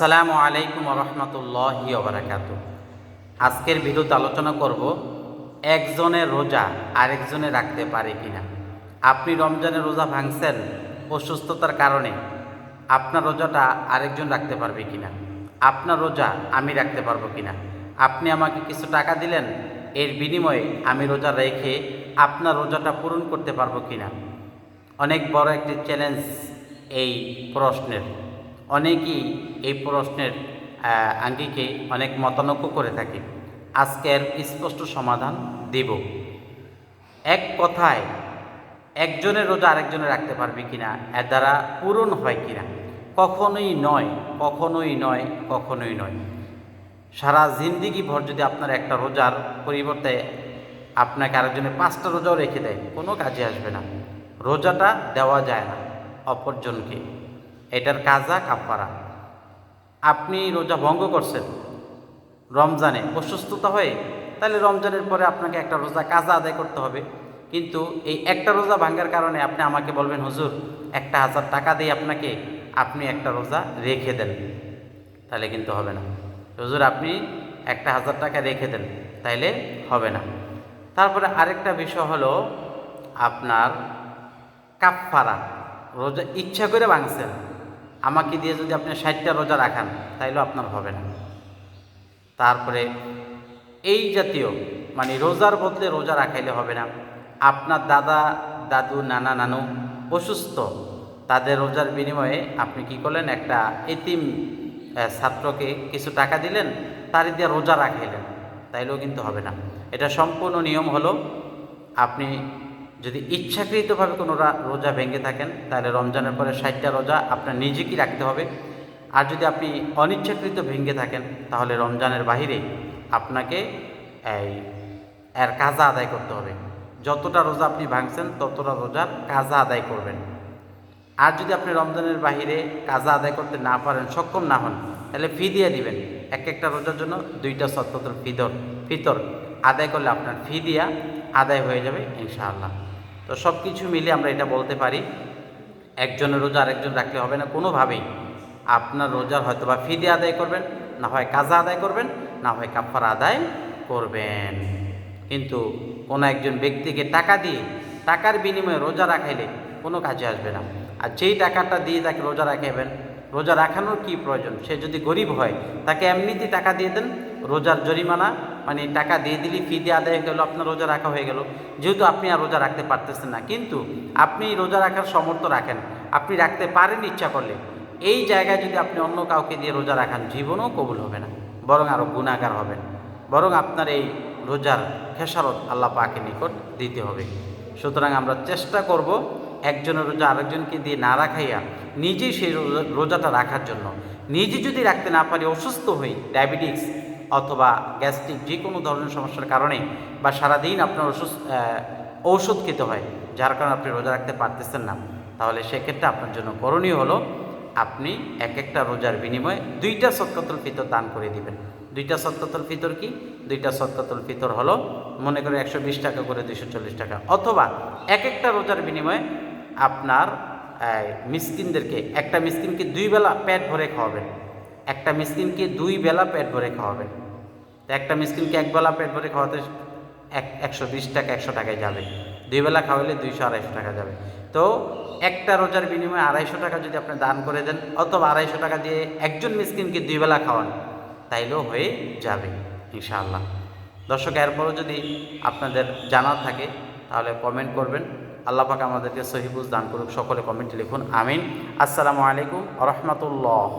আসসালামু আলাইকুম রহমতুল্লাহ ওবরাকাতু আজকের ভিডিওতে আলোচনা করব, একজনের রোজা আরেকজনে রাখতে পারে কিনা। আপনি রমজানের রোজা ভাঙছেন, অসুস্থতার কারণে আপনার রোজাটা আরেকজন রাখতে পারবে কিনা? আপনার রোজা আমি রাখতে পারব কিনা? আপনি আমাকে কিছু টাকা দিলেন, এর বিনিময়ে আমি রোজা রেখে আপনার রোজাটা পূরণ করতে পারব কিনা? অনেক বড় একটি চ্যালেঞ্জ এই প্রশ্নের। অনেকেই এই প্রশ্নের আঙ্গিকে অনেক মতানক্য করে থাকে। আজকে আজকের স্পষ্ট সমাধান দেব। এক কথায়, একজনের রোজা আরেকজনে রাখতে পারবে কিনা, এর দ্বারা পূরণ হয় কিনা, কখনোই নয় কখনোই নয় কখনোই নয়। সারা জিন্দিগি ভর যদি আপনার একটা রোজার পরিবর্তে আপনাকে আরেকজনের পাঁচটা রোজাও রেখে দেয়, কোনো কাজে আসবে না। রোজাটা দেওয়া যায় না অপরজনকে। এটার কাজা কাপড়া আপনি রোজা ভঙ্গ করছেন রমজানে, অসুস্থতা হয়ে, তাহলে রমজানের পরে আপনাকে একটা রোজা কাজা আদায় করতে হবে। কিন্তু এই একটা রোজা ভাঙ্গার কারণে আপনি আমাকে বলবেন, হুজুর, একটা হাজার টাকা দিয়ে আপনাকে আপনি একটা রোজা রেখে দেন। তাহলে কিন্তু হবে না। হুজুর, আপনি একটা হাজার টাকা রেখে দেন, তাইলে হবে না। তারপরে আরেকটা বিষয় হলো আপনার কাফফারা। রোজা ইচ্ছা করে ভাঙছেন আমাকে দিয়ে যদি আপনি ষাটটা রোজা রাখান তাইলেও আপনার হবে না। তারপরে এই জাতীয় মানে রোজার বদলে রোজা রাখাইলে হবে না। আপনার দাদা, দাদু, নানা, নানু অসুস্থ, তাদের রোজার বিনিময়ে আপনি কি করলেন? একটা এতিম ছাত্রকে কিছু টাকা দিলেন, তারই দিয়ে রোজা রাখাইলেন। তাইলেও কিন্তু হবে না। এটা সম্পূর্ণ নিয়ম হলো আপনি যদি ইচ্ছাকৃতভাবে কোনো রোজা ভেঙে থাকেন, তাহলে রমজানের পরে ষাটটা রোজা আপনার নিজেকেই রাখতে হবে। আর যদি আপনি অনিচ্ছাকৃত ভেঙে থাকেন, তাহলে রমজানের বাহিরে আপনাকে এই, এর কাজা আদায় করতে হবে। যতটা রোজা আপনি ভাঙছেন, ততটা রোজার কাজা আদায় করবেন। আর যদি আপনি রমজানের বাহিরে কাজা আদায় করতে না পারেন, সক্ষম না হন, তাহলে ফি দিয়ে দিবেন। এক একটা রোজার জন্য দুইটা সত্তর ফিদর, ফিতর আদায় করলে আপনার ফি দিয়া আদায় হয়ে যাবে, ইনশাআল্লাহ। তো সব কিছু মিলে আমরা এটা বলতে পারি, একজনের রোজা আরেকজন রাখলে হবে না, কোনোভাবেই। আপনার রোজার হয়তো বা ফি দিয়ে আদায় করবেন, না হয় কাজা আদায় করবেন, না হয় কাফার আদায় করবেন। কিন্তু কোনো একজন ব্যক্তিকে টাকা দিয়ে, টাকার বিনিময়ে রোজা রাখাইলে কোনো কাজে আসবে না। আর যেই টাকাটা দিয়ে তাকে রোজা রাখাইবেন, রোজা রাখানোর কি প্রয়োজন? সে যদি গরিব হয়, তাকে এমনিতেই টাকা দিয়ে দেন রোজার জরিমানা মানে টাকা দিয়ে দিলি, ফি দিয়ে আদায় হয়ে গেলো, আপনার রোজা রাখা হয়ে গেল। যেহেতু আপনি আর রোজা রাখতে পারতেছেন না, কিন্তু আপনি রোজা রাখার সমর্থ রাখেন। আপনি রাখতে পারেন ইচ্ছা করলে। এই জায়গায় যদি আপনি অন্য কাউকে দিয়ে রোজা রাখান, জীবনও কবুল হবে না। বরং আরও গুণাগার হবেন। বরং আপনার এই রোজার খেসারত আল্লাহ পাকে নিকট দিতে হবে। সুতরাং আমরা চেষ্টা করব একজনের রোজা আরেকজনকে দিয়ে না রাখাইয়া নিজেই সেই রোজা- রোজাটা রাখার জন্য। নিজে যদি রাখতে না পারি, অসুস্থ হই ডায়াবেটিক্স অথবা গ্যাস্ট্রিক যে কোনো ধরনের সমস্যার কারণে বা সারাদিন আপনার অসুস্থ ঔষধ খেতে হয়, যার কারণে আপনি রোজা রাখতে পারতেছেন না, তাহলে সেক্ষেত্রে আপনার জন্য করণীয় হলো আপনি এক একটা রোজার বিনিময়ে দুইটা সৎকাতুল ফিতর দান করে দিবেন। দুইটা সৎকাতুল ফিতর কি? দুইটা সৎকাতুল ফিতর হলো মনে করে একশো বিশ টাকা করে দুইশো চল্লিশ টাকা। অথবা এক একটা রোজার বিনিময়ে আপনার মিসকিনদেরকে, একটা মিসকিনকে দুই বেলা পেট ভরে খাওয়াবেন। একটা মিসকিনকে দুই বেলা পেট ভরে খাওয়াবেন একটা মিসকিনকে এক বেলা পেট ভরে খাওয়াতে এক, একশো বিশ টাকা, একশো টাকায় যাবে। দুই বেলা খাওয়ালে দুইশো, আড়াইশো টাকা যাবে। তো একটা রোজার বিনিময়ে আড়াইশো টাকা যদি আপনি দান করে দেন, অথবা আড়াইশো টাকা দিয়ে একজন মিসকিনকে দুই বেলা খাওয়ান, তাইলেও হয়ে যাবে, ইনশাআল্লাহ। দর্শক, এরপরও যদি আপনাদের জানার থাকে, তাহলে কমেন্ট করবেন। আল্লাহ পাক আমাদেরকে সহিবুজ দান করুক, সকলে কমেন্ট লিখুন, আমিন। আসসালামু আলাইকুম রহমতুল্লাহ।